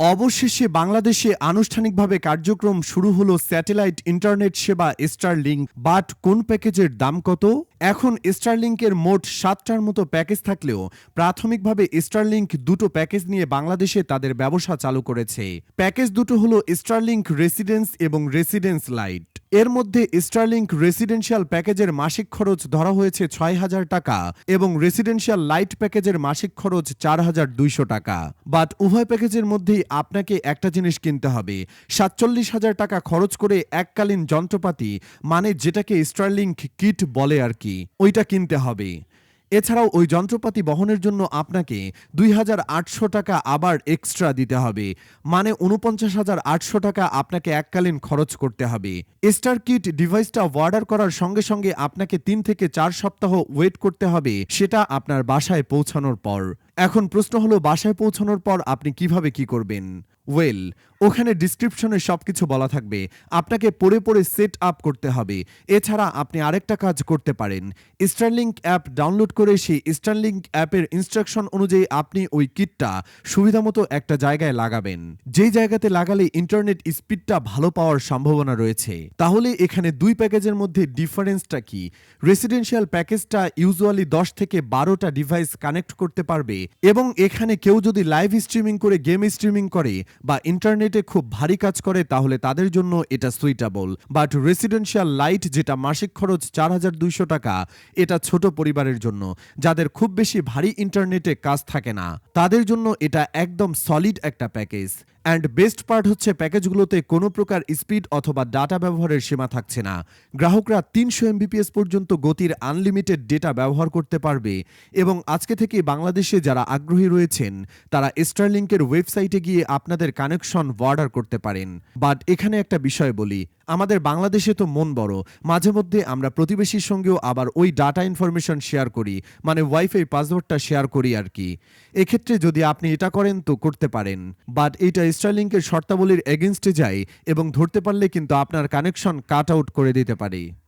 অবশেষে বাংলাদেশে আনুষ্ঠানিকভাবে কার্যক্রম শুরু হলো স্যাটেলাইট ইন্টারনেট সেবা স্টারলিংক বাট কোন প্যাকেজের দাম কত? এখন স্টারলিংকের মোট সাতটার মতো প্যাকেজ থাকলেও প্রাথমিকভাবে স্টারলিংক দুটো প্যাকেজ নিয়ে বাংলাদেশে তাদের ব্যবসা চালু করেছে। প্যাকেজ দুটো হলো স্টারলিংক রেসিডেন্স এবং রেসিডেন্স লাইট এর মধ্যে স্টারলিংক রেসিডেন্সিয়াল প্যাকেজের মাসিক খরচ ধরা হয়েছে ছয় হাজার টাকা এবং রেসিডেন্সিয়াল লাইট প্যাকেজের মাসিক খরচ চার হাজার দুইশো টাকা। বাট উভয় প্যাকেজের মধ্যেই আপনাকে একটা জিনিস কিনতে হবে। সাতচল্লিশ হাজার টাকা খরচ করে এককালীন যন্ত্রপাতি মানে যেটাকে স্টারলিংক কিট বলে আর কি, ওইটা কিনতে হবে। এছাড়াও ওই যন্ত্রপাতি বহনের জন্য আপনাকে দুই হাজার আটশো টাকা আবার এক্সট্রা দিতে হবে। মানে উনপঞ্চাশ হাজার আটশো টাকা আপনাকে এককালীন খরচ করতে হবে। স্টার কিট ডিভাইসটা অর্ডার করার সঙ্গে সঙ্গে আপনাকে তিন থেকে চার সপ্তাহ ওয়েট করতে হবে, সেটা আপনার বাসায় পৌঁছানোর পর। এখন প্রশ্ন হলো, বাসায় পৌঁছানোর পর আপনি কীভাবে কি করবেন? ওয়েল ওখানে ডিসক্রিপশনে সবকিছু বলা থাকবে। আপনাকে পড়ে পড়ে সেট আপ করতে হবে। এছাড়া আপনি আরেকটা কাজ করতে পারেন। স্টারলিংক অ্যাপ ডাউনলোড করে সেই স্টারলিংক অ্যাপের ইনস্ট্রাকশন অনুযায়ী আপনি ওই কিটটা সুবিধামতো একটা জায়গায় লাগাবেন। যেই জায়গাতে লাগালে ইন্টারনেট স্পিডটা ভালো পাওয়ার সম্ভাবনা রয়েছে। তাহলে এখানে দুই প্যাকেজের মধ্যে ডিফারেন্সটা কি? রেসিডেন্সিয়াল প্যাকেজটা ইউজুয়ালি দশ থেকে বারোটা ডিভাইস কানেক্ট করতে পারবে। এবং এখানে কেউ যদি লাইভ স্ট্রিমিং করে গেম স্ট্রিমিং করে বা ইন্টারনেটে খুব ভারী কাজ করে, তাহলে তাদের জন্য এটা সুইটেবল বাট রেসিডেন্সিয়াল লাইট যেটা মাসিক খরচ চার হাজার দুইশো টাকা, এটা ছোট পরিবারের জন্য, যাদের খুব বেশি ভারী ইন্টারনেটে কাজ থাকে না। তাদের জন্য এটা একদম সলিড একটা প্যাকেজ অ্যান্ড বেস্ট পার্ট হচ্ছে প্যাকেজগুলোতে কোনো প্রকার স্পিড অথবা ডাটা ব্যবহারের সীমা থাকছে না। গ্রাহকরা তিনশো এমবিপিএস পর্যন্ত গতির আনলিমিটেড ডেটা ব্যবহার করতে পারবে এবং আজকে থেকে বাংলাদেশে যারা আগ্রহী রয়েছেন, তারা স্টারলিংকের ওয়েবসাইটে গিয়ে আপনাদের কানেকশন অর্ডার করতে পারেন। বাট এখানে একটা বিষয় বলি, আমাদের বাংলাদেশে তো মন বড়, মাঝে মধ্যে আমরা প্রতিবেশীর সঙ্গেও আবার ওই ডাটা ইনফরমেশন শেয়ার করি মানে ওয়াইফাই পাসওয়ার্ডটা শেয়ার করি আর কি। এক্ষেত্রে যদি আপনি এটা করেন তো করতে পারেন। বাট এইটা স্টারলিংকের শর্তাবলীর এগেনস্টে যায় এবং ধরতে পারলে কিন্তু আপনার কানেকশন কাট আউট করে দিতে পারে।